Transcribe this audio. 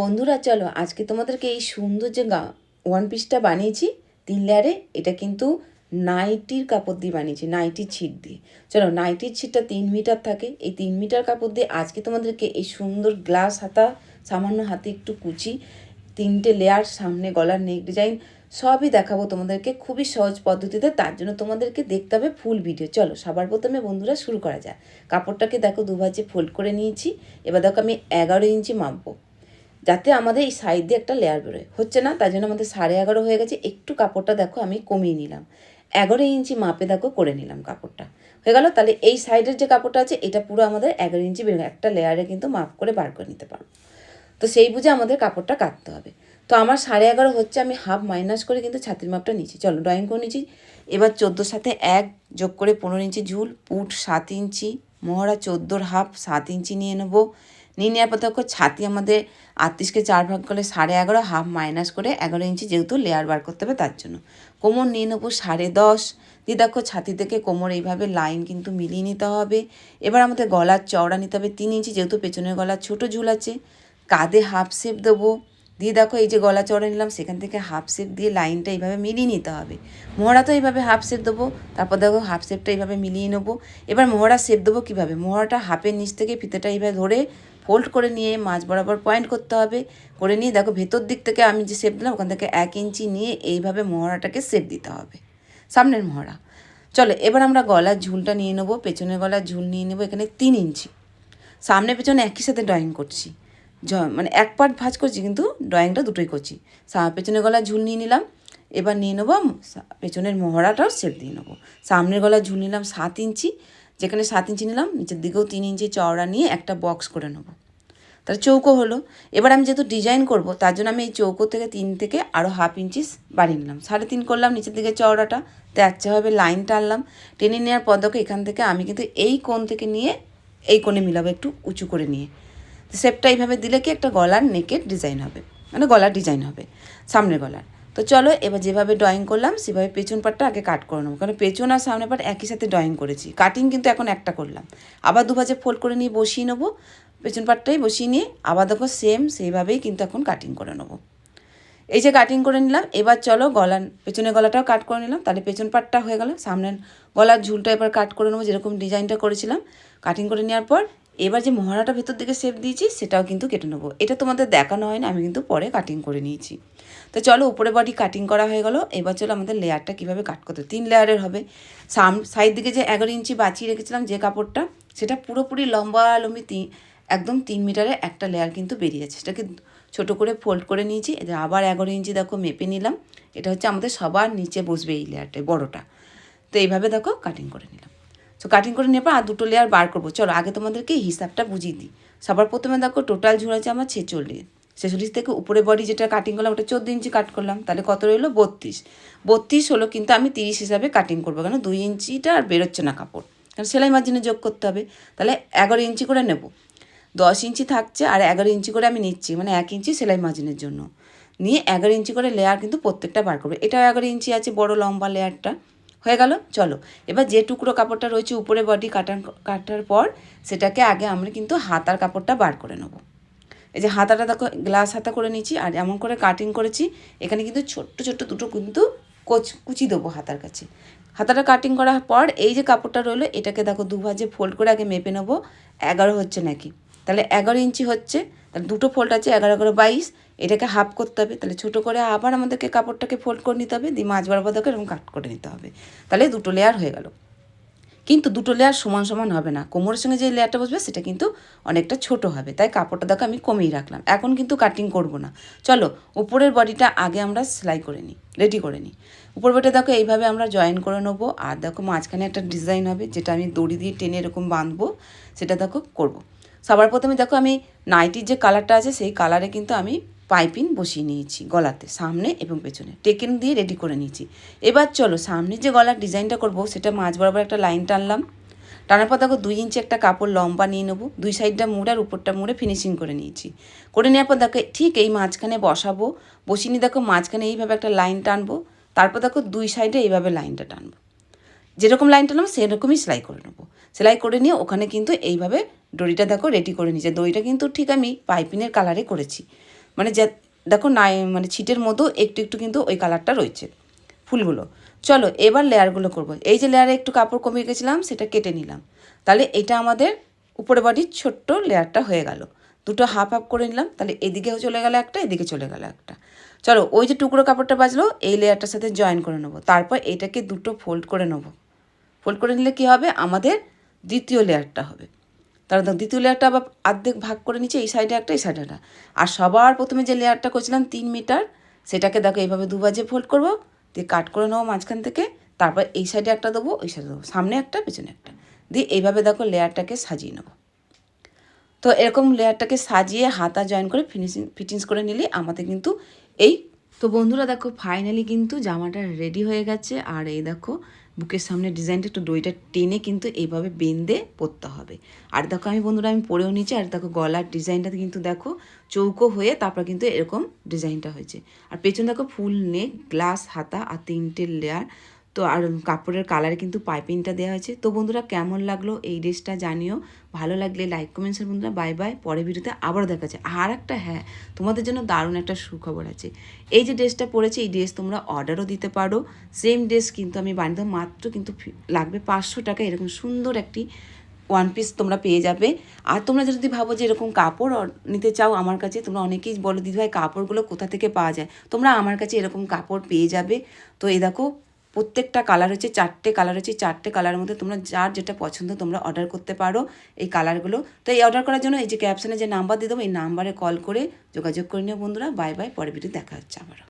বন্ধুরা, চলো আজকে তোমাদেরকে এই সুন্দর যে গা ওয়ান পিসটা বানিয়েছি, তিন লেয়ারে এটা কিন্তু নাইটির কাপড় দিয়ে বানিয়েছি, নাইটির ছিট দিয়ে। চলো, নাইটির ছিটটা তিন মিটার থাকে, এই তিন মিটার কাপড় দিয়ে আজকে তোমাদেরকে এই সুন্দর গ্লাস হাতা, সামান্য হাতে একটু কুচি, তিনটে লেয়ার সামনে গলার নেক ডিজাইন সবই দেখাবো তোমাদেরকে খুবই সহজ পদ্ধতিতে, তার জন্য তোমাদেরকে দেখতে হবে ফুল ভিডিও চলো, সবার প্রথমে বন্ধুরা শুরু করা যায় কাপড়টাকে দেখো দুভাজে ফোল্ড করে নিয়েছি, এবার দেখো আমি এগারো ইঞ্চি মাপবো। যাতে আমাদের এই সাইড দিয়ে একটা লেয়ার বেরোয়। হচ্ছে না? তার জন্য আমাদের সাড়ে এগারো হয়ে গেছে। একটু কাপড়টা দেখো, আমি কমিয়ে নিলাম। এগারো ইঞ্চি মাপে দেখো করে নিলাম কাপড়টা। হয়ে গেল? তাহলে এই সাইডের যে কাপড়টা আছে, এটা পুরো আমাদের এগারো ইঞ্চি বেরোয় একটা লেয়ারে কিন্তু মাপ করে বার করে নিতে পারব তো সেই বুঝে আমাদের কাপড়টা কাটতে হবে। তো আমার সাড়ে এগারো হচ্ছে, আমি হাফ মাইনাস করে কিন্তু ছাতির মাপটা নিচ্ছি চলো ড্রয়িং করে নিচ্ছি এবার চোদ্দোর সাথে এক যোগ করে পনেরো ইঞ্চি ঝুল, পুট সাত ইঞ্চি। মহড়া চোদ্দোর হাফ সাত ইঞ্চি নিয়ে নেব। নিয়ে নেওয়ার পর দেখো ছাতি আমাদের আটত্রিশকে চার ভাগ করলে সাড়ে এগারো হাফ মাইনাস করে এগারো ইঞ্চি যেহেতু লেয়ার বার করতে হবে তার জন্য। কোমর নিয়ে নেব সাড়ে দশ। দিয়ে দেখো ছাতি থেকে কোমর এইভাবে লাইন কিন্তু মিলিয়ে নিতে হবে। এবার আমাদের গলার চওড়া নিতে হবে তিন ইঞ্চি যেহেতু পেছনের গলার ছোটো ঝুল আছে। কাঁধে হাফ শেপ দেবো। দিয়ে দেখো এই যে গলা চড়া নিলাম, সেখান থেকে হাফ শেপ দিয়ে লাইনটা এইভাবে মিলিয়ে নিতে হবে। মোহরা তো এইভাবে হাফ শেপ দেবো, তারপর দেখো হাফ শেপটা এইভাবে মিলিয়ে নেব। এবার মোহরা শেপ দেবো কীভাবে? মোহরাটা হাফের নিচ থেকে ফিতেটা এইভাবে ধরে ফোল্ড করে নিয়ে মাছ বরাবর পয়েন্ট করতে হবে। করে নিয়ে দেখো ভেতর দিক থেকে আমি যে শেপ দিলাম, ওখান থেকে এক ইঞ্চি নিয়ে এইভাবে মহড়াটাকে শেপ দিতে হবে। সামনের মহড়া। চলো, এবার আমরা গলার ঝুলটা নিয়ে নেব, পেছনের গলার ঝুল নিয়ে নেব, এখানে তিন ইঞ্চি সামনে পেছনে একই সাথে ড্রয়িং করছি। মানে এক পার্ট ভাঁজ করছি, কিন্তু ড্রয়িংটা দুটোই করছি। পেছনের গলার ঝুল নিয়ে নিলাম, এবার নিয়ে নেব পেছনের মহড়াটাও সেট দিয়ে নেব। সামনের গলার ঝুল নিলাম সাত ইঞ্চি যেখানে সাত ইঞ্চি নিলাম, নিচের দিকেও তিন ইঞ্চি চওড়া নিয়ে একটা বক্স করে নেব। তাহলে চৌকো হলো। এবার আমি যেহেতু ডিজাইন করব, তার জন্য আমি এই চৌকো থেকে তিন থেকে আরও হাফ ইঞ্চি বাড়িয়ে নিলাম। সাড়ে তিন করলাম নিচের দিকে চওড়াটা, তো হবে লাইন টানলাম। টেনে নেওয়ার পদকে এখান থেকে আমি কিন্তু এই কোণ থেকে নিয়ে এই কোণে মিলাবো একটু উঁচু করে নিয়ে। শেপটা এইভাবে দিলে কি একটা গলার নেকের ডিজাইন হবে মানে গলার ডিজাইন হবে, সামনের গলার। তো চলো, এবার যেভাবে ড্রয়িং করলাম, সেভাবে পেছন পাটটা আগে কাট করে নেব। কারণ পেছন আর সামনে পাট একই সাথে ড্রয়িং করেছি। কাটিং কিন্তু এখন একটা করলাম। আবার দুভাজে ফোল্ড করে নিয়ে বসিয়ে নেব। পেছন পাটটাই বসিয়ে নিয়ে আবার দেখো সেম সেইভাবেই কিন্তু এখন কাটিং করে নেব। এই যে কাটিং করে নিলাম, এবার চলো গলা পেছনের গলাটাও কাট করে নিলাম। তাহলে পেছন পাটটা হয়ে গেল। সামনের গলার ঝুলটা এবার কাট করে নেব, যেরকম ডিজাইনটা করেছিলাম। কাটিং করে নেওয়ার পর এবার যে মহারাটা ভেতর দিকে শেপ দিয়েছি, সেটাও কিন্তু কেটে নেব। এটা তোমাদের দেখানো হয় না আমি কিন্তু পরে কাটিং করে নিয়েছি। তো চলো, উপরে বডি কাটিং করা হয়ে গেলো। এবার চলো আমাদের লেয়ারটা কীভাবে কাট করতে তিন লেয়ারের হবে। সাম সাইড দিকে যে এগারো ইঞ্চি বাঁচিয়ে রেখেছিলাম যে কাপড়টা, সেটা পুরোপুরি লম্বা লম্বি তিন একদম তিন মিটারে একটা লেয়ার কিন্তু বেরিয়েছে সেটাকে ছোট করে ফোল্ড করে নিয়েছি। এটা আবার এগারো ইঞ্চি দেখো মেপে নিলাম। এটা হচ্ছে আমাদের সবার নিচে বসবে এই লেয়ারটায় বড়োটা। তো এইভাবে দেখো কাটিং করে নিলাম। তো কাটিং করে নেওয়ার পর আর দুটো লেয়ার বার করব। চলো, আগে তোমাদেরকে হিসাবটা বুঝিয়ে দিই। সবার প্রথমে দেখো টোটাল ঝুল আছে আমার ছেচল্লিশ। ছেচল্লিশ থেকে উপরে বডি যেটা কাটিং করলাম, ওটা চোদ্দ ইঞ্চি কাট করলাম। তাহলে কত রইল? বত্রিশ। বত্রিশ হলো কিন্তু আমি তিরিশ হিসাবে কাটিং করব, কেন? দুই ইঞ্চিটা আর বেরোচ্ছে না কাপড়। কারণ সেলাই মার্জিনে যোগ করতে হবে। তাহলে এগারো ইঞ্চি করে নেব। দশ ইঞ্চি থাকছে আর এগারো ইঞ্চি করে আমি নিচ্ছি মানে এক ইঞ্চি সেলাই মার্জিনের জন্য। নিয়ে এগারো ইঞ্চি করে লেয়ার কিন্তু প্রত্যেকটা বার করবে। এটাও এগারো ইঞ্চি আছে, বড় লম্বা লেয়ারটা হয়ে গেল, চলো। এবার যে টুকরো কাপড়টা রয়েছে উপরে বডি কাটার কাটার পর সেটাকে আগে আমরা কিন্তু হাতার কাপড়টা বার করে নেব। এই যে হাতাটা দেখো গ্লাস হাতা করে নিচ্ছি আর এমন করে কাটিং করেছি, এখানে কিন্তু ছোট্ট ছোট্ট দুটো কিন্তু কোচ, কুচি দেবো হাতার কাছে। হাতাটা কাটিং করার পর এই যে কাপড়টা রইল, এটাকে দেখো দুভাজে ফোল্ড করে আগে মেপে নেব। এগারো হচ্ছে নাকি? তাহলে এগারো ইঞ্চি হচ্ছে, তাহলে দুটো ফোল্ড আছে, এগারো এগারো বাইশ এটাকে হাফ করতে হবে। তাহলে ছোটো করে আবার আমাদেরকে কাপড়টাকে ফোল্ড করে নিতে হবে। দিয়ে মাছ বরাবর দেখো এরকম কাট করে নিতে হবে। তাহলে দুটো লেয়ার হয়ে গেল। কিন্তু দুটো লেয়ার সমান সমান হবে না। কোমরের সঙ্গে যে লেয়ারটা বসবে, সেটা কিন্তু অনেকটা ছোট হবে। তাই কাপড়টা দেখো আমি কমিয়ে রাখলাম। এখন কিন্তু কাটিং করব না। চলো, উপরের বডিটা আগে আমরা সেলাই করে নিই রেডি করে নিই। উপর বডিটা দেখো এইভাবে আমরা জয়েন করে নেব। আর দেখো মাঝখানে একটা ডিজাইন হবে, যেটা আমি দড়ি দিয়ে টেনে এরকম বাঁধবো। সেটা দেখো করব। সবার প্রথমে দেখো আমি নাইটির যে কালারটা আছে, সেই কালারে কিন্তু আমি পাইপিং বসিয়ে নিয়েছি গলাতে, সামনে এবং পেছনে। টেকেন দিয়ে রেডি করে নিয়েছি। এবার চলো, সামনে যে গলার ডিজাইনটা করব, সেটা মাঝ বরাবর একটা লাইন টানলাম। টানার পর দেখো দুই ইঞ্চি একটা কাপড় লম্বা নিয়ে নেব। দুই সাইডটা মুড়ে আর উপরটা মুড়ে ফিনিশিং করে নিয়েছি। করে নেওয়ার পর দেখো ঠিক এই মাঝখানে বসাবো। বসিয়ে নিয়ে দেখো মাঝখানে এইভাবে একটা লাইন টানবো। তারপর দেখো দুই সাইডে এইভাবে লাইনটা টানবো। যেরকম লাইন টানলাম, সেরকমই সেলাই করে নেব। সেলাই করে নিয়ে ওখানে কিন্তু এইভাবে দড়িটা দেখো রেডি করে নিয়েছে। দড়িটা কিন্তু ঠিক আমি পাইপিনের কালারে করেছি। মানে যে, দেখো নাই মানে ছিটের মতো একটু একটু কিন্তু ওই কালারটা রয়েছে, ফুলগুলো। চলো, এবার লেয়ারগুলো করব। এই যে লেয়ারে একটু কাপড় কমিয়ে গেছিলাম, সেটা কেটে নিলাম। তাহলে এটা আমাদের উপরে বাড়ির ছোট্ট লেয়ারটা হয়ে গেল। দুটো হাফ হাফ করে নিলাম, তাহলে এদিকেও চলে গেল একটা, এদিকে চলে গেল একটা। চলো, ওই যে টুকরো কাপড়টা বাজলো, এই লেয়ারটার সাথে জয়েন করে নেব। তারপর এটাকে দুটো ফোল্ড করে নেব। ফোল্ড করে নিলে কী হবে? আমাদের দ্বিতীয় লেয়ারটা হবে। দেখো দ্বিতীয় লেয়ারটা আবার অর্ধেক ভাগ করে নিচ্ছে, এই সাইডে একটা, এই সাইডে একটা। আর সবার প্রথমে যে লেয়ারটা করছিলাম তিন মিটার সেটাকে দেখো এইভাবে দুবাজে ফোল্ড করব, দিয়ে কাট করে নেব মাঝখান থেকে, তারপর এই সাইডে একটা দেবো ওই সাইডে দেবো, সামনে একটা, পেছনে একটা। দিয়ে এইভাবে দেখো লেয়ারটাকে সাজিয়ে নেব। তো এরকম লেয়ারটাকে সাজিয়ে হাতা জয়েন করে ফিনিশিং ফিটিংস করে নিলে আমাদের কিন্তু এই তো বন্ধুরা দেখো ফাইনালি কিন্তু জামাটা রেডি হয়ে গেছে। আর এই দেখো বুকের সামনে ডিজাইনটা একটু দইটা টেনে কিন্তু এইভাবে বেঁধে পরতে হবে। আর দেখো আমি বন্ধুরা, আমি পরেও নিচ্ছি আর দেখো গলার ডিজাইনটা কিন্তু দেখো চৌকো হয়ে তারপর কিন্তু এরকম ডিজাইনটা হয়েছে। আর পেছন দেখো ফুল নেক গ্লাস হাতা, আর তিনটে লেয়ার তো আর কাপড়ের কালারে কিন্তু পাইপিংটা দেওয়া হয়েছে। তো বন্ধুরা, কেমন লাগল এই ড্রেসটা জানিও। ভালো লাগলে লাইক কমেন্টসের বন্ধুরা বাই বাই পরে ভিডিওতে আবার দেখা যাচ্ছে আর একটা হ্যাঁ তোমাদের জন্য দারুণ একটা সুখবর আছে। এই যে ড্রেসটা পরেছে, এই ড্রেস তোমরা অর্ডারও দিতে পারো। সেম ড্রেস কিন্তু আমি বানিয়ে দেবো। মাত্র কিন্তু লাগবে পাঁচশো টাকা। এরকম সুন্দর একটি ওয়ান পিস তোমরা পেয়ে যাবে। আর তোমরা যদি ভাবো যে এরকম কাপড় নিতে চাও আমার কাছে, তোমরা অনেকেই বলো, দিদিভাই, কাপড়গুলো কোথা থেকে পাওয়া যায়? তোমরা আমার কাছে এরকম কাপড় পেয়ে যাবে। তো এ দেখো প্রত্যেকটা কালার হচ্ছে চারটে কালার হচ্ছে চারটে কালারের মধ্যে তোমরা যার যেটা পছন্দ তোমরা অর্ডার করতে পারো এই কালারগুলো তো এই অর্ডার করার জন্য এই যে ক্যাপশনে যে নাম্বার দিয়ে দেবো, এই নাম্বারে কল করে যোগাযোগ করে নিও বন্ধুরা। বাই বাই পরে ভিডিও দেখা হচ্ছে আবারও।